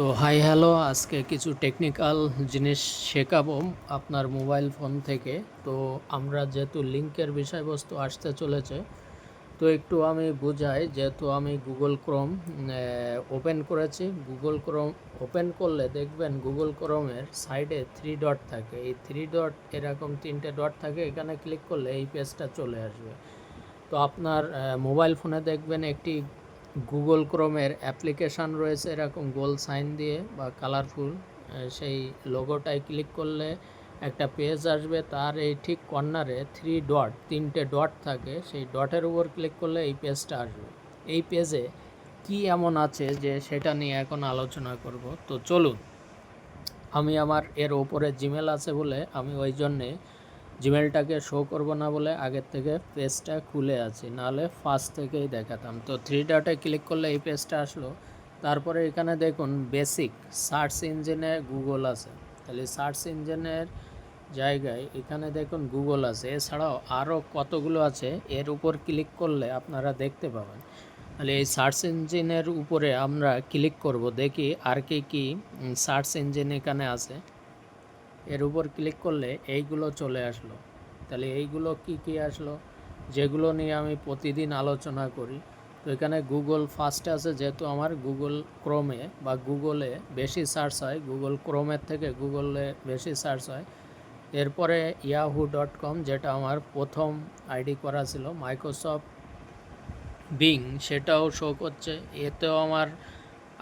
তো hi hello আজকে কিছু টেকনিক্যাল জিনিস শেখাবো আপনার মোবাইল ফোন থেকে। তো আমরা যেহেতু লিঙ্কের বিষয়বস্তু আসতে চলেছে, তো একটু আমি বুঝাই, যেহেতু আমি গুগল ক্রোম ওপেন করেছি। গুগল ক্রোম ওপেন করলে দেখবেন গুগল ক্রোমের সাইডে থ্রি ডট থাকে। এই থ্রি ডট এরকম তিনটে ডট থাকে, এখানে ক্লিক করলে এই পেজটা চলে আসবে। তো আপনার মোবাইল ফোনে দেখবেন একটি গুগল ক্রোমের অ্যাপ্লিকেশান রয়েছে, এরকম গোল সাইন দিয়ে বা কালারফুল সেই লোগোটায় ক্লিক করলে একটা পেজ আসবে, তার এই ঠিক কর্নারে থ্রি ডট তিনটে ডট থাকে, সেই ডটের উপর ক্লিক করলে এই পেজটা আসবে। এই পেজে কি এমন আছে যে সেটা নিয়ে এখন আলোচনা করব? তো চলুন, আমি আমার এর ওপরে জিমেল আছে বলে আমি ওই জন্যে জিমেলটাকে শো করব না বলে আগের থেকে পেজটা খুলে আছি। নাহলে ফার্স্ট থেকেই দেখাতাম। তো থ্রি ডটে ক্লিক করলে এই পেজটা আসলো। তারপরে এখানে দেখুন বেসিক সার্চ ইঞ্জিনে গুগল আছে। তাহলে সার্চ ইঞ্জিনের জায়গায় এখানে দেখুন গুগল আছে। এছাড়াও আরও কতগুলো আছে, এর উপর ক্লিক করলে আপনারা দেখতে পাবেন। তাহলে এই সার্চ ইঞ্জিনের উপরে আমরা ক্লিক করব। দেখি আর কি কি সার্চ ইঞ্জিন এখানে আছে। এর উপর ক্লিক করলে এইগুলো চলে আসলো। তাহলে এইগুলো কি কি আসলো? যেগুলো নিয়ে আমি প্রতিদিন আলোচনা করি। তো এখানে গুগল ফার্স্টে আছে, যেহেতু আমার গুগল ক্রোমে বা গুগলে বেশি সার্চ হয় গুগল ক্রোমের থেকে গুগলে বেশি সার্চ হয়। এরপরে ইয়াহু ডট কম যেটা আমার প্রথম আইডি করা ছিল মাইক্রোসফট বিং সেটাও শো করছে। এতেও আমার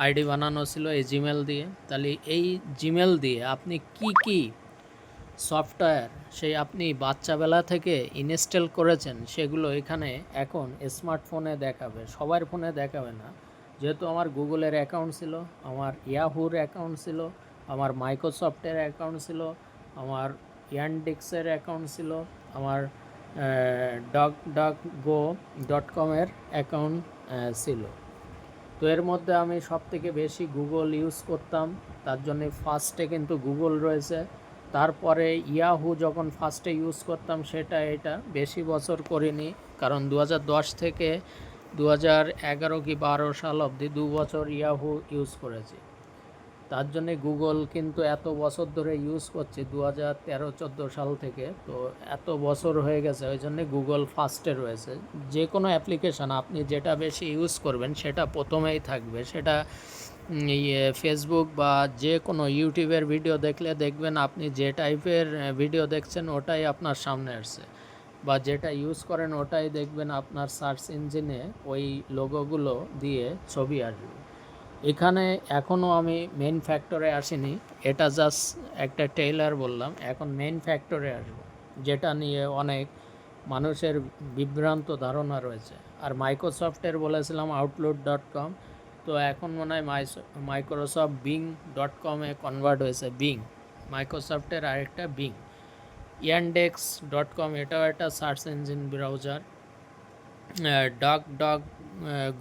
আইডি বানানো ছিল এই জিমেল দিয়ে। তাহলে এই জিমেল দিয়ে আপনি কি কি সফটওয়্যার সেই আপনি বাচ্চাবেলা থেকে ইনস্টল করেছেন সেগুলো এখানে এখন স্মার্টফোনে দেখাবে। সবার ফোনে দেখাবে না। যেহেতু আমার গুগলের অ্যাকাউন্ট ছিল, আমার ইয়াহুর অ্যাকাউন্ট ছিল, আমার মাইক্রোসফটের অ্যাকাউন্ট ছিল, আমার ইয়ানডিক্সের অ্যাকাউন্ট ছিল, আমার ডগ ডগ গো ডট কমের অ্যাকাউন্ট ছিল। তো এর মধ্যে আমি সব থেকে বেশি গুগল ইউজ করতাম। তার জন্যে ফার্স্টে কিন্তু গুগল রয়েছে। তারপরে ইয়াহু যখন ফার্স্টে ইউজ করতাম সেটা এটা বেশি বছর করিনি। কারণ দু হাজার দশ থেকে দু হাজার এগারো কি বারো সাল অবধি দু বছর ইয়াহু ইউজ করেছি। তার জন্যে গুগল কিন্তু এত বছর ধরে ইউজ করছি দু হাজার তেরো, চোদ্দ সাল থেকে। তো এত বছর হয়ে গেছে, ওই জন্যে গুগল ফার্স্টে রয়েছে। যে কোনো অ্যাপ্লিকেশান আপনি যেটা বেশি ইউজ করবেন, সেটা প্রথমেই থাকবে। সেটা ইয়ে ফেসবুক বা যে কোনো ইউটিউবের ভিডিও দেখলে দেখবেন আপনি যে টাইপের ভিডিও দেখছেন, ওটাই আপনার সামনে আসছে। বা যেটা ইউজ করেন, ওটাই দেখবেন আপনার সার্চ ইঞ্জিনে ওই লোগোগুলো দিয়ে ছবি আসবে। এখানে এখনও আমি মেন ফ্যাক্টরে আসিনি। এটা জাস্ট একটা টেইলার বললাম। এখন মেন ফ্যাক্টরে আসব। যেটা নিয়ে অনেক মানুষের বিভ্রান্ত ধারণা রয়েছে। আর মাইক্রোসফটের বলেছিলাম আউটলুক ডট কম তো এখন মনে হয় মাইক্রোসফট বিং ডট কমে কনভার্ট হয়েছে। বিং মাইক্রোসফটের আরেকটা বিং ইয়ানডেক্স ডট কম এটাও একটা search engine browser dog dog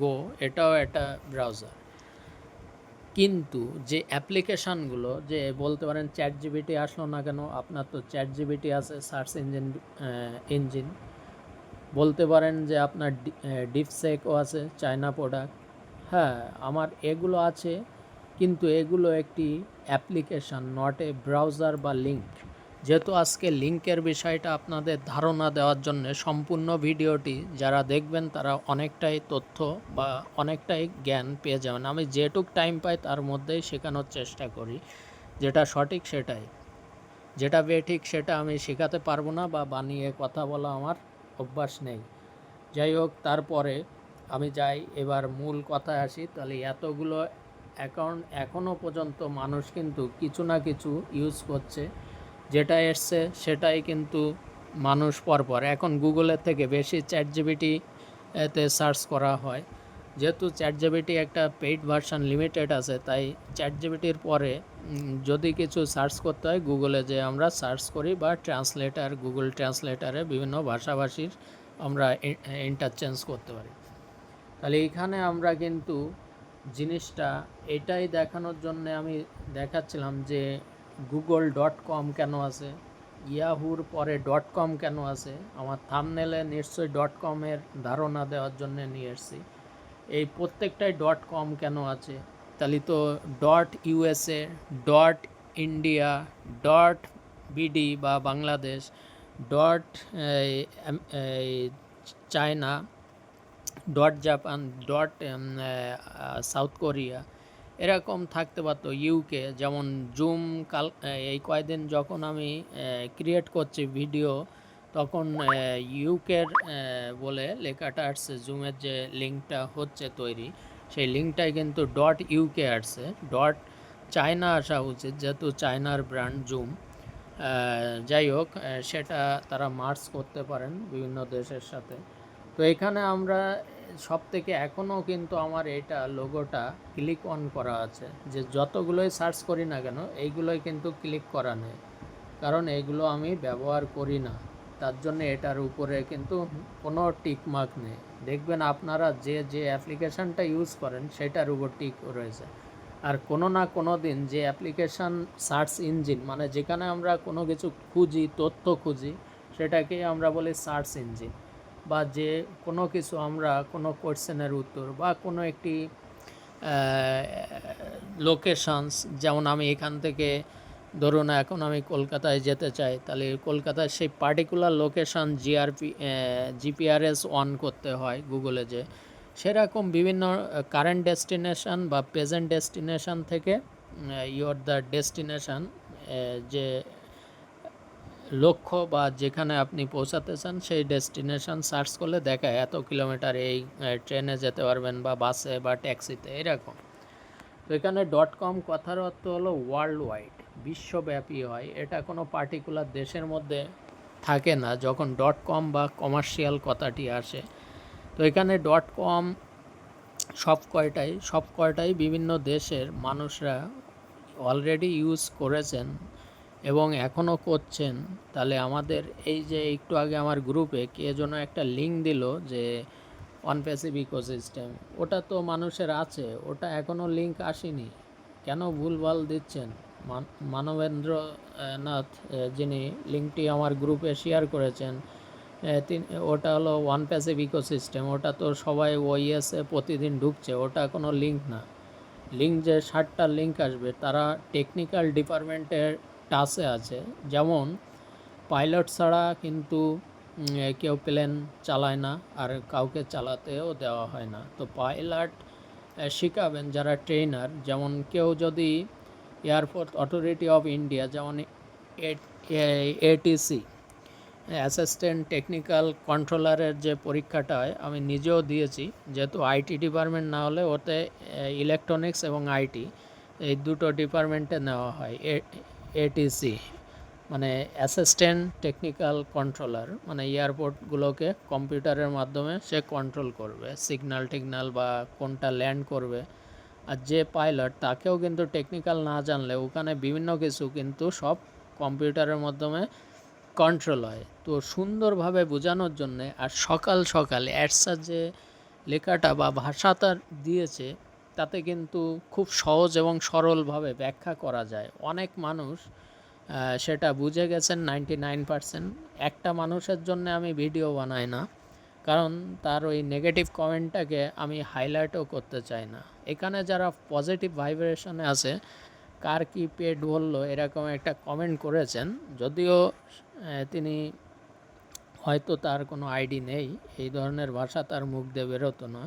গো এটাও একটা ব্রাউজার কিন্তু যে অ্যাপ্লিকেশানগুলো, যে বলতে পারেন চ্যাট জিবিটি আসলো না কেন, আপনার তো চ্যাট জিবিটি আছে সার্চ ইঞ্জিন ইঞ্জিন বলতে পারেন যে আপনার ডিপসেকও আছে চায়না প্রোডাক্ট হ্যাঁ আমার এগুলো আছে, কিন্তু এগুলো একটি অ্যাপ্লিকেশান নট এ ব্রাউজার বা লিঙ্ক যেহেতু আজকে লিঙ্কের বিষয়টা আপনাদের ধারণা দেওয়ার জন্য সম্পূর্ণ ভিডিওটি যারা দেখবেন তারা অনেকটাই তথ্য বা অনেকটাই জ্ঞান পেয়ে যাবেন। আমি যেটুক টাইম পাই তার মধ্যেই শেখানোর চেষ্টা করি। যেটা সঠিক সেটাই। যেটা বেঠিক সেটা আমি শেখাতে পারব না বা বানিয়ে কথা বলা আমার অভ্যাস নেই। যাই হোক, তারপরে আমি যাই, এবার মূল কথায় আসি। তাহলে এতগুলো অ্যাকাউন্ট এখনও পর্যন্ত মানুষ কিন্তু কিছু না কিছু ইউজ করছে। যেটা এসছে সেটাই কিন্তু মানুষ পরপর। এখন গুগলের থেকে বেশি চ্যাট জিবিটি এতে সার্চ করা হয়। যেহেতু চ্যাট জিবিটি একটা পেইড ভার্সান লিমিটেড আছে, তাই চ্যাট জিবিটির পরে যদি কিছু সার্চ করতে হয় গুগলে যে আমরা সার্চ করি বা ট্রান্সলেটার, গুগল ট্রান্সলেটারে বিভিন্ন ভাষাভাষীর আমরা ইন্টারচেঞ্জ করতে পারি। তাহলে এখানে আমরা কিন্তু জিনিসটা এটাই দেখানোর জন্য আমি দেখাচ্ছিলাম যে গুগল ডট কম কেন আছে? ইয়াহুর পরে ডট কম কেন আছে? আমার থামনেলে নিশ্চয়ই ডট কমের ধারণা দেওয়ার জন্য নিয়ে এসেছি। এই প্রত্যেকটাই ডট কম কেন আছে? তাহলে তো dot USA, dot India, dot BD বা Bangladesh, dot China, dot Japan, dot South Korea এরকম থাকতে পারতো ইউকে যেমন জুম কাল এই কয়দিন যখন আমি ক্রিয়েট করছি ভিডিও তখন ইউকের বলে লেখাটা আসছে জুমের যে লিঙ্কটা হচ্ছে তৈরি, সেই লিঙ্কটাই কিন্তু ডট ইউকে আসছে ডট চায়না আসা উচিত, যেহেতু চায়নার ব্র্যান্ড জুম যাই হোক সেটা তারা মার্চ করতে পারেন বিভিন্ন দেশের সাথে। তো এখানে আমরা সব থেকে এখনও কিন্তু আমার এটা লোগোটা ক্লিক অন করা আছে। যে যতগুলোই সার্চ করি না কেন, এইগুলোই কিন্তু ক্লিক করা নেই। কারণ এইগুলো আমি ব্যবহার করি না। তার জন্য এটার উপরে কিন্তু কোনো টিক মার্ক নেই। দেখবেন আপনারা যে যে অ্যাপ্লিকেশানটা ইউজ করেন, সেটার উপর টিক রয়েছে। আর কোনো না কোনো দিন যে অ্যাপ্লিকেশান সার্চ ইঞ্জিন মানে যেখানে আমরা কোনো কিছু খুঁজি, তথ্য খুঁজি সেটাকে আমরা বলি সার্চ ইঞ্জিন বা যে কোনো কিছু আমরা কোনো কোয়েশ্চেনের উত্তর বা কোনো একটি লোকেশানস যেমন আমি এখান থেকে ধরুন এখন আমি কলকাতায় যেতে চাই, তাহলে কলকাতায় সেই particular location GRP GPRS on করতে হয় গুগলে যে। সেরকম বিভিন্ন কারেন্ট ডেস্টিনেশান বা প্রেজেন্ট ডেস্টিনেশান থেকে ইয়োর দ্য ডেস্টিনেশান যে লক্ষ্য বা যেখানে আপনি পৌঁছাতে চান সেই ডেস্টিনেশন সার্চ করলে দেখায় এত কিলোমিটার এই ট্রেনে যেতে পারবেন বা বাসে বা ট্যাক্সিতে এরকম। তো এখানে ডট কম কথার অর্থ হলো ওয়ার্ল্ড ওয়াইড বিশ্বব্যাপী হয়। এটা কোনো পার্টিকুলার দেশের মধ্যে থাকে না, যখন ডট কম বা কমার্শিয়াল কথাটি আসে। তো এখানে ডট কম সব কয়টাই সব কয়টাই বিভিন্ন দেশের মানুষরা অলরেডি ইউজ করেছেন এবং এখনও করছেন, তাহলে আমাদের এই যে একটু আগে আমার গ্রুপে কে যেন একটা লিঙ্ক দিল যে ওয়ান প্যাসিভ ইকোসিস্টেম ওটা তো মানুষের আছে, ওটা এখনও লিঙ্ক আসেনি। কেন ভুলভাল দিচ্ছেন? মানবেন্দ্র নাথ যিনি লিঙ্কটি আমার গ্রুপে শেয়ার করেছেন তিনি ওটা হলো ওয়ান প্যাসিভ ইকোসিস্টেম ওটা তো সবাই ওইএসে প্রতিদিন ঢুকছে, ওটা কোনো লিঙ্ক না। লিঙ্ক যে ষাটটা লিঙ্ক আসবে, তারা টেকনিক্যাল ডিপার্টমেন্টের টাচে আছে। যেমন, পাইলট ছাড়া কিন্তু কেউ প্লেন চালায় না আর কাউকে চালাতেও দেওয়া হয় না। তো পাইলট শেখাবেন যারা ট্রেনার যেমন, কেউ যদি এয়ারফোর্স অথরিটি অফ ইন্ডিয়া যেমন এটিসি অ্যাসিস্ট্যান্ট টেকনিক্যাল কন্ট্রোলারের যে পরীক্ষাটা হয়, আমি নিজেও দিয়েছি। যেহেতু আইটি ডিপার্টমেন্ট না হলে ওতে ইলেকট্রনিক্স এবং আইটি এই দুটো ডিপার্টমেন্টে নেওয়া হয়। এটিসি মানে অ্যাসিস্ট্যান্ট টেকনিক্যাল কন্ট্রোলার মানে এয়ারপোর্টগুলোকে কম্পিউটারের মাধ্যমে সে কন্ট্রোল করবে সিগন্যাল টিগনাল বা কোনটা ল্যান্ড করবে। আর যে পাইলট তাকেও কিন্তু টেকনিক্যাল না জানলে ওখানে বিভিন্ন কিছু কিন্তু সব কম্পিউটারের মাধ্যমে কন্ট্রোল হয়। তো সুন্দরভাবে বোঝানোর জন্যে আর সকাল সকাল অ্যাডসার যে লেখাটা বা ভাষাটা দিয়েছে তাতে কিন্তু খুব সহজ এবং সরলভাবে ব্যাখ্যা করা যায়। অনেক মানুষ সেটা বুঝে গেছেন নাইনটি নাইন পারসেন্ট একটা মানুষের জন্য আমি ভিডিও বানাই না, কারণ তার ওই নেগেটিভ কমেন্টটাকে আমি হাইলাইটও করতে চাই না। এখানে যারা পজিটিভ ভাইব্রেশনে আছে, কার কি পেট বলল এরকম একটা কমেন্ট করেছেন। যদিও তিনি হয়তো তার কোনো আইডি নেই, এই ধরনের ভাষা তার মুখ দিয়ে বেরোতো না।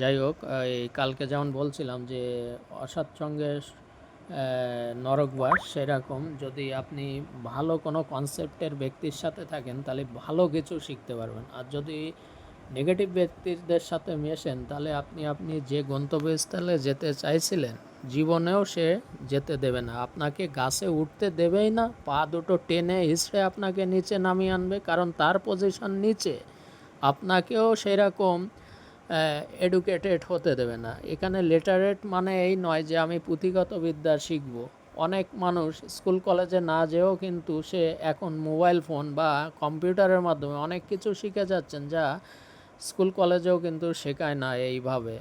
যাই হোক, এই কালকে যেমন বলছিলাম যে অসৎ সঙ্গে নরকবাস সেরকম যদি আপনি ভালো কোনো কনসেপ্টের ব্যক্তির সাথে থাকেন, তাহলে ভালো কিছু শিখতে পারবেন। আর যদি নেগেটিভ ব্যক্তিদের সাথে মেশেন, তাহলে আপনি আপনি যে গন্তব্যস্থলে যেতে চাইছিলেন, জীবনেও সে যেতে দেবে না। আপনাকে গাছে উঠতে দেবেই না, পা দুটো টেনে হিসড়ে আপনাকে নিচে নামিয়ে আনবে, কারণ তার পজিশন নিচে। আপনাকেও সেরকম এডুকেটেড হতে দেবে না। এখানে লেটারেট মানে এই নয় যে আমি পুঁথিগত বিদ্যা শিখব। অনেক মানুষ স্কুল কলেজে না যেয়েও কিন্তু সে এখন মোবাইল ফোন বা কম্পিউটারের মাধ্যমে অনেক কিছু শিখে যাচ্ছেন যা স্কুল কলেজেও কিন্তু শেখায় না এইভাবে।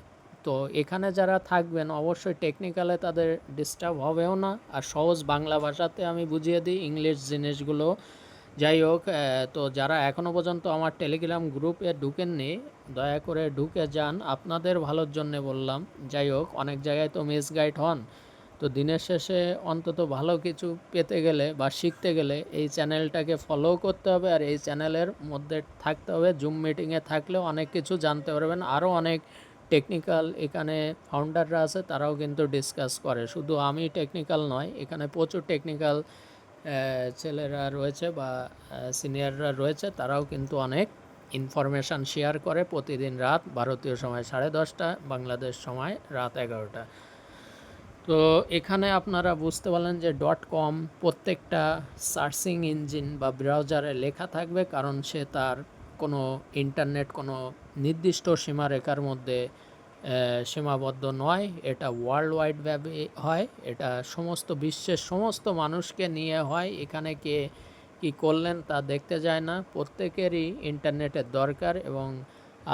তো এখানে যারা থাকবেন, অবশ্যই টেকনিক্যালে তাদের ডিস্টার্ব হবেও না। আর সহজ বাংলা ভাষাতে আমি বুঝিয়ে দিই ইংলিশ জিনিসগুলো যাই হোক তো যারা এখনও পর্যন্ত আমার টেলিগ্রাম গ্রুপে ঢুকেননি, দয়া করে ঢুকে যান। আপনাদের ভালোর জন্য বললাম। যাই হোক, অনেক জায়গায় তো মিসগাইড হন। তো দিনের শেষে অন্তত ভালো কিছু পেতে গেলে বা শিখতে গেলে এই চ্যানেলটাকে ফলো করতে হবে আর এই চ্যানেলের মধ্যে থাকতে হবে। জুম মিটিংয়ে থাকলে অনেক কিছু জানতে পারবেন। আরও অনেক টেকনিক্যাল এখানে ফাউন্ডাররা আছে, তারাও কিন্তু ডিসকাস করে। শুধু আমি টেকনিক্যাল নয়, এখানে প্রচুর টেকনিক্যাল ছেলেরা রয়েছে বা সিনিয়ররা রয়েছে, তারাও কিন্তু অনেক ইনফরমেশান শেয়ার করে প্রতিদিন রাত ভারতীয় সময় সাড়ে দশটা, বাংলাদেশ সময় রাত এগারোটা। তো এখানে আপনারা বুঝতে পারলেন যে ডট কম প্রত্যেকটা সার্চিং ইঞ্জিন বা ব্রাউজারে লেখা থাকবে, কারণ সে তার কোনো ইন্টারনেট কোনো নির্দিষ্ট সীমারেখার মধ্যে সীমাবদ্ধ নয়, এটা ওয়ার্ল্ড ওয়াইড ভাবে হয়, এটা সমস্ত বিশ্বের সমস্ত মানুষকে নিয়ে হয়, এখানে কে কি করলেন তা দেখতে যায় না। প্রত্যেকেরই ইন্টারনেটের দরকার এবং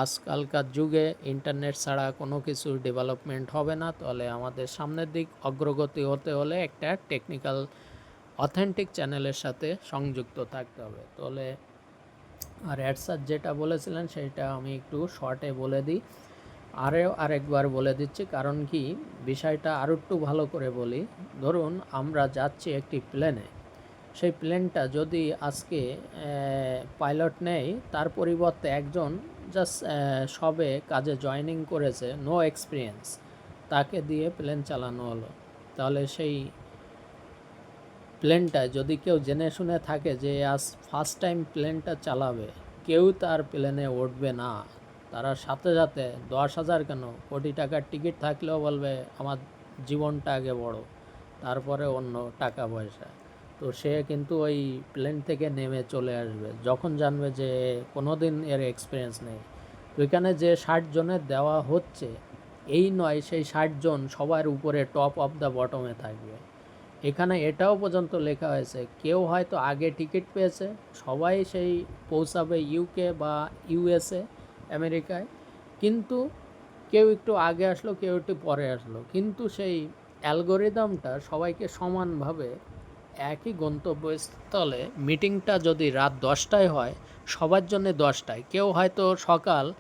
আজকালকার যুগে ইন্টারনেট ছাড়া কোনো কিছু ডেভেলপমেন্ট হবে না। তাহলে আমাদের সামনের দিক অগ্রগতি হতে হলে একটা টেকনিক্যাল অথেন্টিক চ্যানেলের সাথে সংযুক্ত থাকতে হবে। তাহলে আর অ্যাডসার যেটা বলেছিলেন সেটা আমি একটু শর্টে বলে দিই। আরও আরেকবার বলে দিচ্ছি, কারণ কি বিষয়টা আরও একটু ভালো করে বলি। ধরুন আমরা যাচ্ছি একটি প্লেনে সেই প্লেনটা যদি আজকে পাইলট নেই তার পরিবর্তে একজন জাস্ট সবে কাজে জয়েনিং করেছে নো এক্সপিরিয়েন্স তাকে দিয়ে প্লেন চালানো হলো। তাহলে সেই প্লেনটায় যদি কেউ জেনে শুনে থাকে যে আজ ফার্স্ট টাইম প্লেনটা চালাবে, কেউ তার প্লেনে উঠবে না। তারা সাথে সাথে দশ হাজার কেন? কোটি টাকার টিকিট থাকলেও বলবে, আমার জীবনটা আগে বড়, তারপরে অন্য টাকা পয়সা। তো সে কিন্তু ওই প্লেন থেকে নেমে চলে আসবে। যখন জানবে যে কোনো দিন এর এক্সপিরিয়েন্স নেই। তো এখানে যে ষাট জনের দেওয়া হচ্ছে, এই নয়, সেই ষাট জন সবার উপরে টপ অফ দ্য বটমে থাকবে। এখানে এটাও পর্যন্ত লেখা হয়েছে, কেউ হয়তো আগে টিকিট পেয়েছে, সবাই সেই পৌঁছাবে ইউকে বা ইউএসএ আমেরিকায়। কিন্তু কেউ একটু আগে আসলো, কেউ একটু পরে আসলো। কিন্তু সেই অ্যালগোরিদমটা সবাইকে সমানভাবে একই গন্তব্যস্থলে মিটিংটা যদি রাত দশটায় হয়, সবার জন্য দশটায়। কেউ হয়তো সকাল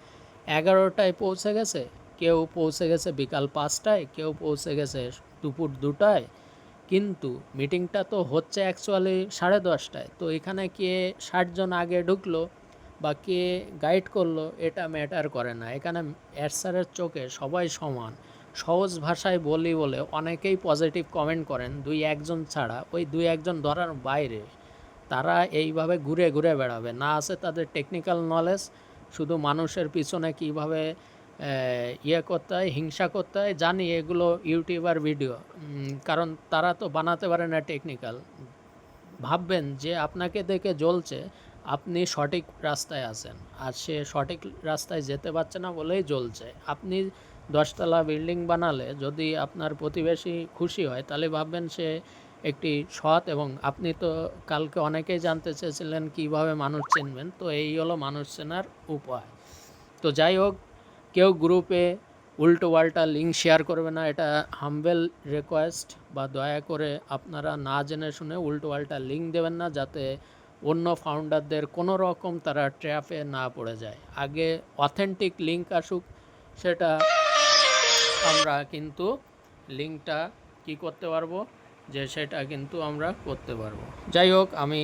এগারোটায় পৌঁছে গেছে, কেউ পৌঁছে গেছে বিকাল পাঁচটায়, কেউ পৌঁছে গেছে দুপুর দুটায়। কিন্তু মিটিংটা তো হচ্ছে অ্যাকচুয়ালি সাড়ে দশটায়। তো এখানে কে ষাটজন আগে ঢুকলো বা কে গাইড করল, এটা ম্যাটার করে না। এখানে অ্যাডসারের চোখে সবাই সমান। সহজ ভাষায় বলি বলে অনেকেই পজিটিভ কমেন্ট করেন, দুই একজন ছাড়া। ওই দুই একজন ধরার বাইরে তারা এইভাবে ঘুরে ঘুরে বেড়াবে। না আছে তাদের টেকনিক্যাল নলেজ শুধু মানুষের পিছনে কীভাবে ইয়ে করতে হয়, হিংসা করতে হয়, জানি এগুলো ইউটিউবার ভিডিও কারণ তারা তো বানাতে পারে না টেকনিক্যাল ভাববেন যে আপনাকে দেখে জ্বলছে আপনি সঠিক রাস্তায় আছেন আর সে সঠিক রাস্তায় যেতে পারছে না বলেই জ্বলছে। আপনি দশতলা বিল্ডিং বানালে যদি আপনার প্রতিবেশী খুশি হয়, তাহলে ভাববেন সে একটি সৎ এবং আপনি তো কালকে অনেকেই জানতে চেয়েছিলেন কীভাবে মানুষ চিনবেন, তো এই হলো মানুষ চেনার উপায়। তো যাই হোক, কেউ গ্রুপে উল্টো পাল্টা লিঙ্ক শেয়ার করবে না, এটা হাম্বেল রিকোয়েস্ট বা দয়া করে আপনারা না জেনে শুনে উল্টো পাল্টা লিঙ্ক দেবেন না, যাতে অন্য ফাউন্ডারদের কোনো রকম তারা ট্র্যাপে না পড়ে যায়। আগে অথেন্টিক লিঙ্ক আসুক, সেটা আমরা কিন্তু লিঙ্কটা কি করতে পারব, যে সেটা কিন্তু আমরা করতে পারব। যাই হোক, আমি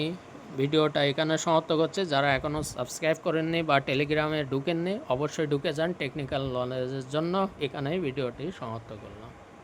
ভিডিওটা এখানে সমাপ্ত করছে। যারা এখনও সাবস্ক্রাইব করেননি বা টেলিগ্রামে ঢুকেননি, অবশ্যই ঢুকে যান টেকনিক্যাল নলেজের জন্য। এখানেই ভিডিওটি সমাপ্ত করলাম।